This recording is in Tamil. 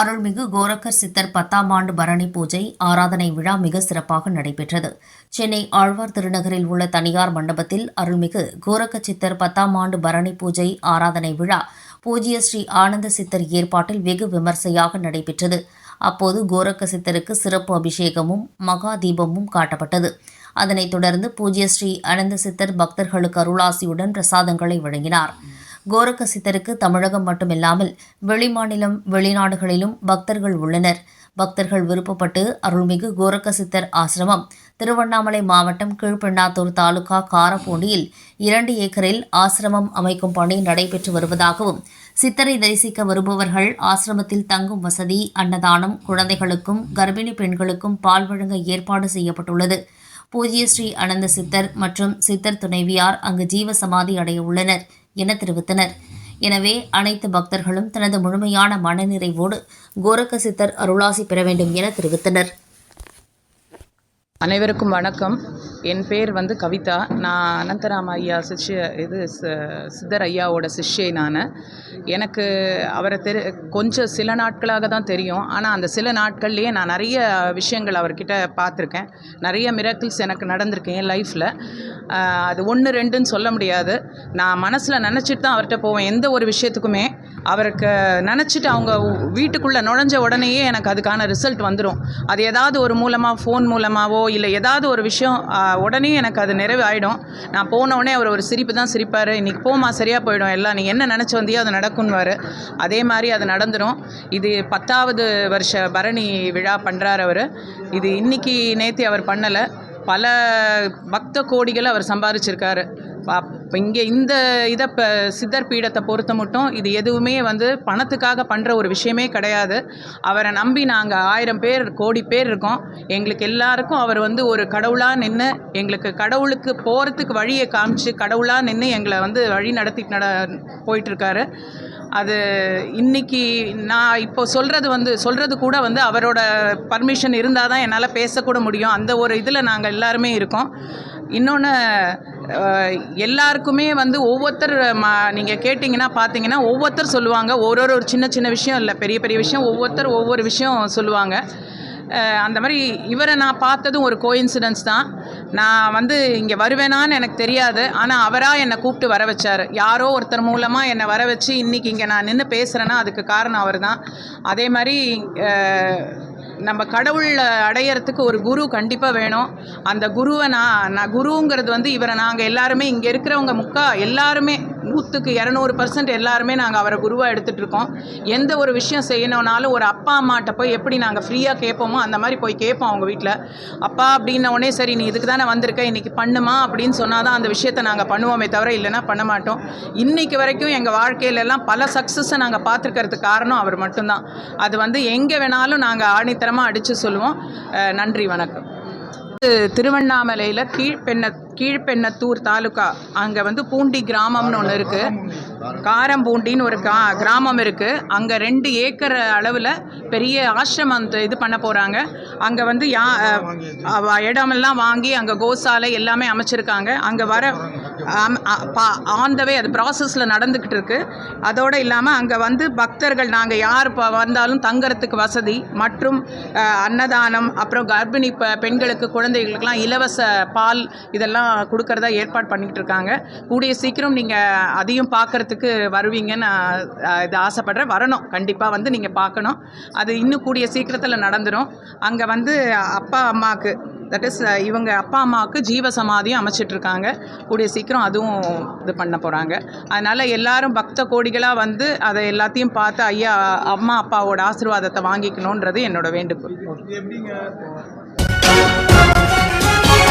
அருள்மிகு கோரக்கர் சித்தர் பத்தாம் ஆண்டு பரணி பூஜை ஆராதனை விழா மிக சிறப்பாக நடைபெற்றது. சென்னை ஆழ்வார் திருநகரில் உள்ள தனியார் மண்டபத்தில் அருள்மிகு கோரக்க சித்தர் பத்தாம் ஆண்டு பரணி பூஜை ஆராதனை விழா பூஜ்ய ஸ்ரீ ஆனந்த சித்தர் ஏற்பாட்டில் வெகு விமர்சையாக நடைபெற்றது. அப்போது கோரக்க சித்தருக்கு சிறப்பு அபிஷேகமும் மகா தீபமும் காட்டப்பட்டது. அதனைத் தொடர்ந்து பூஜ்ய ஸ்ரீ அனந்த சித்தர் பக்தர்களுக்கு அருளாசியுடன் பிரசாதங்களை வழங்கினார். கோரக்க சித்தருக்கு தமிழகம் மட்டுமில்லாமல் வெளிமாநிலம் வெளிநாடுகளிலும் பக்தர்கள் உள்ளனர். பக்தர்கள் விருப்பப்பட்டு அருள்மிகு கோரக்க சித்தர் ஆசிரமம் திருவண்ணாமலை மாவட்டம் கீழ்பெண்ணாத்தூர் தாலுகா காரப்பூண்டியில் இரண்டு ஏக்கரில் ஆசிரமம் அமைக்கும் பணி நடைபெற்று வருவதாகவும் சித்தரை தரிசிக்க வருபவர்கள் ஆசிரமத்தில் தங்கும் வசதி அன்னதானம் குழந்தைகளுக்கும் கர்ப்பிணி பெண்களுக்கும் பால் வழங்க ஏற்பாடு செய்யப்பட்டுள்ளது. பூஜ்ய ஸ்ரீ அனந்த சித்தர் மற்றும் சித்தர் துணைவியார் அங்கு ஜீவ சமாதி அடைய உள்ளனர் என தெரிவித்தனர். எனவே அனைத்து பக்தர்களும் தனது முழுமையான மனநிறைவோடு கோரக்க சித்தர் அருளாசி பெற வேண்டும் என தெரிவித்தனர். அனைவருக்கும் வணக்கம். என் பேர் வந்து கவிதா. நான் அனந்தராம ஐயா சிஷ்ய இது ச- சித்தர் ஐயாவோட சிஷ்யை நான். எனக்கு அவரை தெரி கொஞ்சம் சில நாட்களாக தான் தெரியும். ஆனால் அந்த சில நாட்கள்லேயே நான் நிறைய விஷயங்கள் அவர்கிட்ட பார்த்துருக்கேன். நிறைய மிராக்கிள்ஸ் எனக்கு நடந்திருக்கேன் என் லைஃப்பில் அது ஒன்று ரெண்டுன்னு சொல்ல முடியாது. நான் மனசில் நினச்சிட்டு தான் அவர்கிட்ட போவேன். எந்த ஒரு விஷயத்துக்குமே அவருக்கு நினச்சிட்டு அவங்க வீட்டுக்குள்ளே நுழைஞ்ச உடனேயே எனக்கு அதுக்கான ரிசல்ட் வந்துடும் அது ஏதாவது ஒரு மூலமாக ஃபோன் மூலமாகவோ இல்லை ஏதாவது ஒரு விஷயம் உடனே எனக்கு அது நிறைவு ஆகிடும் நான் போன உடனே அவர் ஒரு சிரிப்பு தான் சிரிப்பார். இன்றைக்கி போமா சரியாக போயிடும். எல்லாம் நீ என்ன நினச்சி வந்தியோ அது நடக்கும்வார் அதே மாதிரி அது நடந்துடும் இது பத்தாவது வருஷ பரணி விழா பண்ணுறார் அவர். இது இன்னைக்கு நேற்று அவர் பண்ணலை. பல பக்த கோடிகளை அவர் சம்பாரிச்சிருக்காரு. இங்கே இந்த இதை இப்போ சித்தர் பீடத்தை பொறுத்த மட்டும் இது எதுவுமே வந்து பணத்துக்காக பண்ணுற ஒரு விஷயமே கிடையாது. அவரை நம்பி நாங்கள் ஆயிரம் பேர் கோடி பேர் இருக்கோம். எங்களுக்கு எல்லாருக்கும் அவர் வந்து ஒரு கடவுளாக நின்று எங்களுக்கு கடவுளுக்கு போகிறதுக்கு வழியை காமிச்சு கடவுளாக நின்று எங்களை வந்து வழி நடத்தி நட போயிட்டுருக்காரு. அது இன்னைக்கு நான் இப்போ சொல்கிறது வந்து சொல்கிறது கூட வந்து அவரோட பர்மிஷன் இருந்தால் தான் என்னால் பேசக்கூட முடியும். அந்த ஒரு இதில் நாங்கள் எல்லாருமே இருக்கோம். இன்னொன்று எல்லாருக்குமே வந்து ஒவ்வொருத்தர் ம நீங்கள் கேட்டிங்கன்னா பார்த்தீங்கன்னா ஒவ்வொருத்தர் சொல்லுவாங்க. ஒரு ஒரு ஒரு சின்ன சின்ன விஷயம் இல்லை. பெரிய பெரிய விஷயம். ஒவ்வொருத்தர் ஒவ்வொரு விஷயம் சொல்லுவாங்க. அந்த மாதிரி இவரை நான் பார்த்ததும் ஒரு கோயின்சிடன்ஸ் தான். நான் வந்து இங்கே வருவேனான்னு எனக்கு தெரியாது. ஆனால் அவராக என்னை கூப்பிட்டு வர வச்சார். யாரோ ஒருத்தர் மூலமாக என்னை வர வச்சு இன்றைக்கி இங்கே நான் நின்று பேசுகிறேன்னா அதுக்கு காரணம் அவர் தான் அதே மாதிரி நம்ம கடவுள் அடையறதுக்கு ஒரு குரு கண்டிப்பாக வேணும். அந்த குருவை நான் நான் குருங்கிறது வந்து இவரை நாங்கள் எல்லாருமே இங்கே இருக்கிறவங்க முக்கா எல்லாருமே நூற்றுக்கு இரநூறு பர்சன்ட் எல்லாருமே நாங்கள் அவரை குருவாக எடுத்துகிட்டு இருக்கோம் எந்த ஒரு விஷயம் செய்யணும்னாலும் ஒரு அப்பா அம்மாட்ட போய் எப்படி நாங்கள் ஃப்ரீயாக கேட்போமோ அந்த மாதிரி போய் கேட்போம் அவங்க வீட்டில் அப்பா அப்படின்ன உடனே சரி நீ இதுக்கு தானே வந்திருக்க இன்றைக்கி பண்ணுமா அப்படின்னு சொன்னால் தான் அந்த விஷயத்தை நாங்கள் பண்ணுவோமே தவிர இல்லைன்னா பண்ண மாட்டோம். இன்றைக்கு வரைக்கும் எங்கள் வாழ்க்கையிலெல்லாம் பல சக்ஸஸை நாங்கள் பார்த்துருக்கிறதுக்கு காரணம் அவர் மட்டும்தான். அது வந்து எங்கே வேணாலும் நாங்கள் ஆணித்தரமாக அடித்து சொல்லுவோம். நன்றி வணக்கம். திருவண்ணாமலையில் கீழ்பெண்ண கீழ்பெண்ணத்தூர் தாலுக்கா அங்கே வந்து பூண்டி கிராமம்னு ஒன்று இருக்குது காரம்பூண்டின்னு ஒரு கா கிராமம் இருக்குது அங்கே ரெண்டு ஏக்கர் அளவில் பெரிய ஆசிரமம் த- இது பண்ண போகிறாங்க அங்கே வந்து யா இடமெல்லாம் வாங்கி அங்கே கோசாலை எல்லாமே அமைச்சிருக்காங்க. அங்கே வர ஆன் த வே அது ப்ராசஸில் நடந்துக்கிட்டு இருக்கு. அதோடு இல்லாமல் அங்கே வந்து பக்தர்கள் நாங்கள் யார் இப்போ வந்தாலும் தங்கறதுக்கு வசதி மற்றும் அன்னதானம் அப்புறம் கர்ப்பிணி பெ- பெண்களுக்கு குழந்தைகளுக்கெல்லாம் இலவச பால் இதெல்லாம் கொடுக்கறதா ஏற்பாடு பண்ணிகிட்டு இருக்காங்க. கூடிய சீக்கிரம் நீங்கள் அதையும் பார்க்கறதுக்கு வருவீங்கன்னு நான் இது ஆசைப்படுறேன். வரணும். கண்டிப்பாக வந்து நீங்கள் பார்க்கணும் அது இன்னும் கூடிய சீக்கிரத்தில் நடந்துடும் அங்கே வந்து அப்பா அம்மாவுக்கு தட் இஸ் uh, இவங்க அப்பா அம்மாவுக்கு ஜீவ சமாதியும் அமைச்சிட்டு இருக்காங்க கூடிய சீக்கிரம் அதுவும் இது பண்ண போகிறாங்க அதனால் எல்லாரும் பக்த கோடிகளாக வந்து அதை எல்லாத்தையும் பார்த்து ஐயா அம்மா அப்பாவோட ஆசீர்வாதத்தை வாங்கிக்கணுன்றது என்னோட வேண்டுகோள். எப்படிங்க?